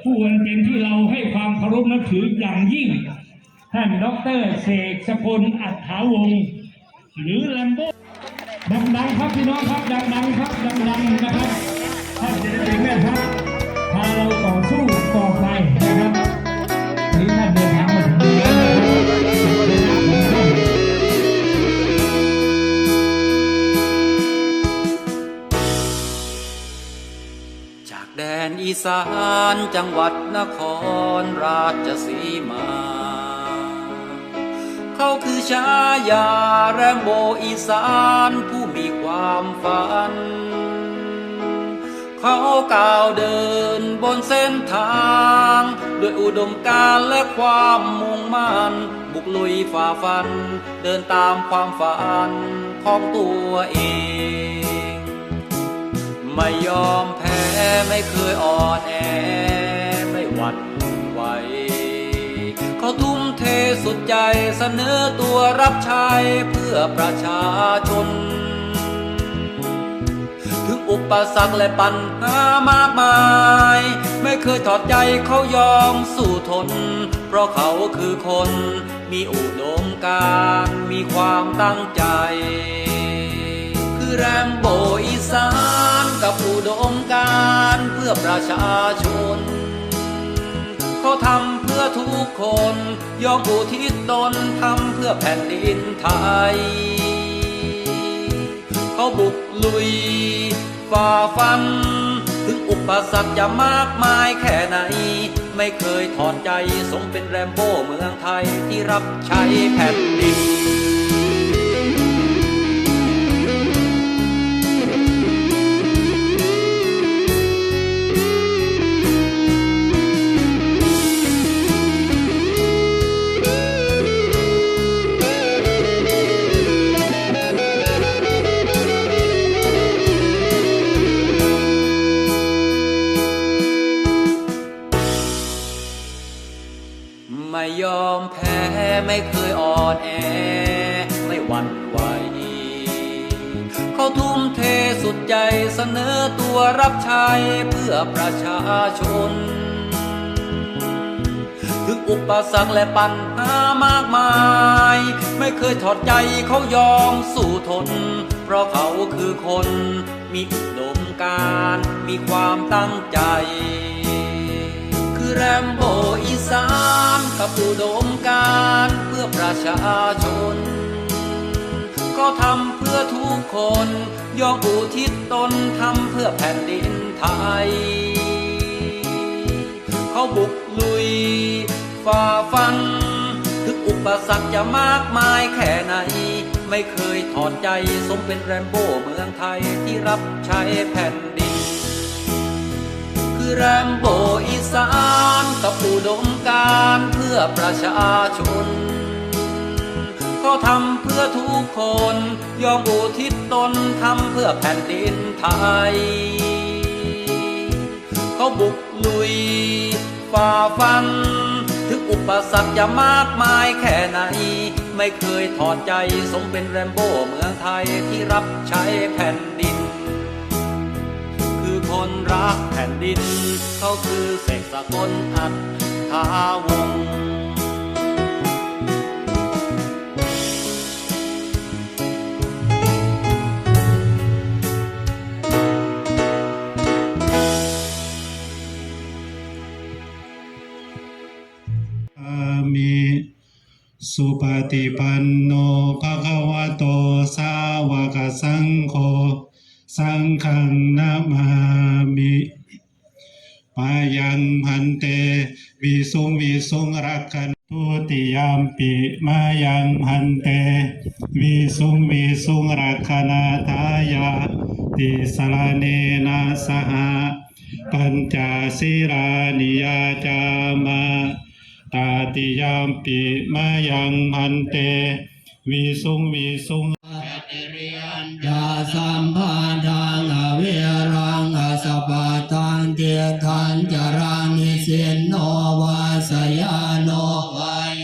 ผู้อันเป็นที่เราให้ความเคารพนับถืออย่างยิ่ง ท่านดอกเตอรเสกสกลอัฏฐาวงศ์หรือแลมโบ้ดังๆครับพี่น้องครับดังๆครับดังๆนะครับท่านจะได้เป็นแม่ทัพพาเราต่อสู้ต่อไปนะครับนี่ท่านเดิน จากแดนอีสานจังหวัดนครราชสีมา เขาคือชายาแรมโบอีสานผู้มีความฝัน เขาก้าวเดินบนเส้นทาง ด้วยอุดมการและความมุ่งมั่น บุกลุยฝ่าฟัน เดินตามความฝันของตัวเอง ไม่ยอมแไม่เคยอ่อนแอไม่หวั่นไหวเขาทุ่มเทสุดใจเสนอตัวรับใช้เพื่อประชาชน ถึงอุปสรรคและปัญหามากมาย ไม่เคยถอดใจเขายอมสู้ทน เพราะเขาคือคนมีอุดมการมีความตั้งใจ คือแรมโบอีสานกับอุดม ประชาชน เขาทำเพื่อทุกคน ยอมอุทิศตนทำเพื่อแผ่นดินไทย เขาบุกลุยฝ่าฟัน ถึงอุปสรรคจะมากมายแค่ไหน ไม่เคยถอดใจสมเป็นแรมโบ้เมืองไทยที่รับใช้แผ่นดิน ไม่ยอมแพ้ไม่เคยอ่อนแอ ไม่หวั่นไหวเขาทุ่มเทสุดใจเสนอตัวรับใช้เพื่อประชาชน ถึงอุปสรรคและปัญหามากมาย ไม่เคยถอดใจเขายอมสู้ทน เพราะเขาคือคนมีอุดมการมีความตั้งใจ คือแรมโบอีสาน กับอุดมการเพื่อประชาชน ก็ทำเพื่อทุกคนยอมอุทิศตนทำเพื่อแผ่นดินไทย เขาบุกลุยฝ่าฟันถึงอุปสรรคจะมากมายแค่ไหน ไม่เคยถอดใจสมเป็นแรมโบ้เมืองไทยที่รับใช้แผ่นดิน คือแรมโบอีสาน กับอุดมการเพื่อประชาชนเขาทำเพื่อทุกคนยอมอุทิศตนทำเพื่อแผ่นดินไทย เขาบุกลุยฝ่าฟัน ถึงอุปสรรคจะมากมายแค่ไหน ไม่เคยถอดใจสมเป็นแรมโบ้เมืองไทยที่รับใช้แผ่นดิน คนรักแผ่นดิน เขาคือเสกสกลอัตถาวงศ์อามิสุปฏิปันโนภะคะวะโตสาวกสังโฆ สังฆังนามามิมายังพันเตวิสุงวิสุงรักขันตุติยามปิมายังพันเตวิสุงวิสุงรักขณาทายาติสรณเนนะสหปัญจศีรานิยาจามาตาติยามปิมายังพันเตวิสุงวิสุง นโนวาสยานโนวาย